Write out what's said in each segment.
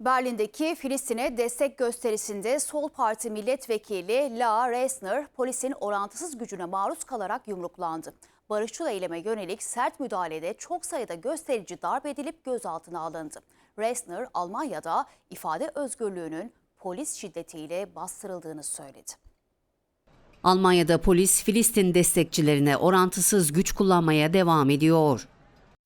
Berlin'deki Filistin'e destek gösterisinde Sol Parti milletvekili La Reisner polisin orantısız gücüne maruz kalarak yumruklandı. Barışçıl eyleme yönelik sert müdahalede çok sayıda gösterici darp edilip gözaltına alındı. Reisner Almanya'da ifade özgürlüğünün polis şiddetiyle bastırıldığını söyledi. Almanya'da polis Filistin destekçilerine orantısız güç kullanmaya devam ediyor.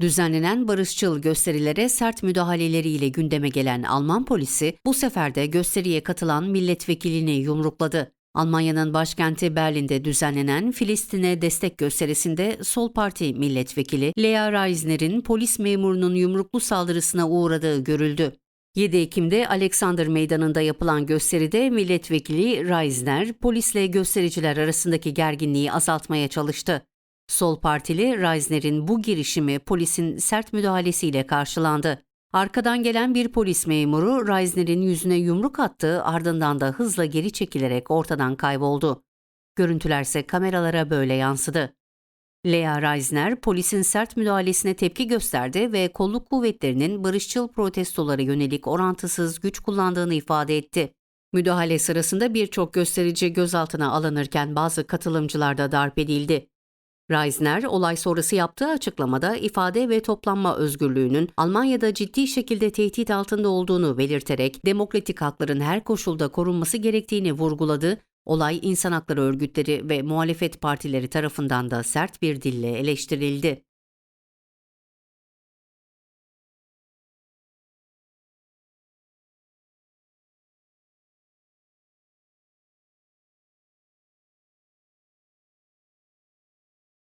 Düzenlenen barışçıl gösterilere sert müdahaleleriyle gündeme gelen Alman polisi bu sefer de gösteriye katılan milletvekilini yumrukladı. Almanya'nın başkenti Berlin'de düzenlenen Filistin'e destek gösterisinde Sol Parti milletvekili Lea Reisner'in polis memurunun yumruklu saldırısına uğradığı görüldü. 7 Ekim'de Alexander Meydanı'nda yapılan gösteride milletvekili Reisner, polisle göstericiler arasındaki gerginliği azaltmaya çalıştı. Sol Partili Reisner'in bu girişimi polisin sert müdahalesiyle karşılandı. Arkadan gelen bir polis memuru Reisner'in yüzüne yumruk attı, ardından da hızla geri çekilerek ortadan kayboldu. Görüntülerse kameralara böyle yansıdı. Lea Reisner polisin sert müdahalesine tepki gösterdi ve kolluk kuvvetlerinin barışçıl protestolara yönelik orantısız güç kullandığını ifade etti. Müdahale sırasında birçok gösterici gözaltına alınırken bazı katılımcılar da darp edildi. Reisner olay sonrası yaptığı açıklamada ifade ve toplanma özgürlüğünün Almanya'da ciddi şekilde tehdit altında olduğunu belirterek demokratik hakların her koşulda korunması gerektiğini vurguladı. Olay insan hakları örgütleri ve muhalefet partileri tarafından da sert bir dille eleştirildi.